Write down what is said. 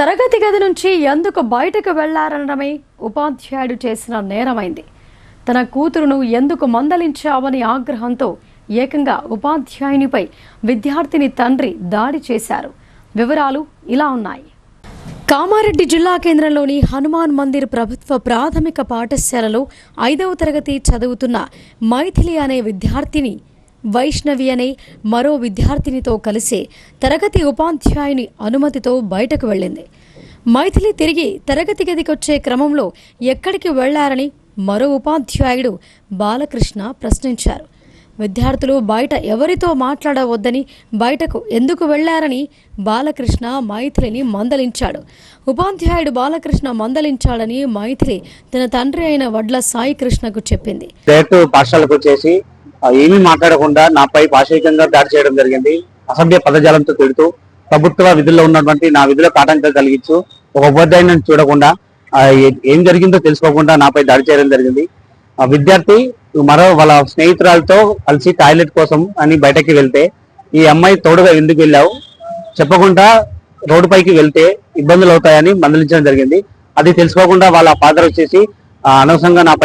తరగతి గది నుంచి ఎందుకు బయటకు వెళ్ళారనడమే ఉపాధ్యాయుడు చేసిన నేరమైంది. తన కూతురును ఎందుకు మందలించావని ఆగ్రహంతో ఏకంగా ఉపాధ్యాయునిపై విద్యార్థిని తండ్రి దాడి చేశారు. వివరాలు ఇలా ఉన్నాయి. కామారెడ్డి జిల్లా కేంద్రంలోని హనుమాన్ మందిర్ ప్రభుత్వ ప్రాథమిక పాఠశాలలో ఐదవ తరగతి చదువుతున్న మైథిలి అనే విద్యార్థిని వైష్ణవి అనే మరో విద్యార్థినితో కలిసి తరగతి ఉపాధ్యాయుని అనుమతితో బయటకు వెళ్ళింది. మైథిలి తిరిగి తరగతి గదికొచ్చే క్రమంలో ఎక్కడికి వెళ్ళారని మరో ఉపాధ్యాయుడు బాలకృష్ణ ప్రశ్నించారు. విద్యార్థులు బయట ఎవరితో మాట్లాడవద్దని బయటకు ఎందుకు వెళ్ళారని బాలకృష్ణ మైథిలిని మందలించాడు. ఉపాధ్యాయుడు బాలకృష్ణ మందలించాడని మైథిలి తన తండ్రి అయిన వడ్ల సాయి కృష్ణకు చెప్పింది పాఠశాలకు వచ్చేసి ఏమీ మాట్లాడకుండా నాపై పాశవికంగా దాడి చేయడం జరిగింది. అసభ్య పదజాలంతో తిడుతూ ప్రభుత్వ విధుల్లో ఉన్నటువంటి నా విధులకు ఆటంకం కలిగించు ఒక ఉపాధ్యాయుని చూడకుండా ఏం జరిగిందో తెలుసుకోకుండా నాపై దాడి చేయడం జరిగింది. ఆ విద్యార్థి మరో వాళ్ళ స్నేహితురాలతో కలిసి టాయిలెట్ కోసం అని బయటకి వెళ్తే ఈ అమ్మాయి తోడుగా ఎందుకు వెళ్ళావు? చెప్పకుండా రోడ్డు పైకి వెళ్తే ఇబ్బందులు అవుతాయని మందలించడం జరిగింది. అది తెలుసుకోకుండా వాళ్ళ ఫాదర్ వచ్చేసి అనవసరంగా నా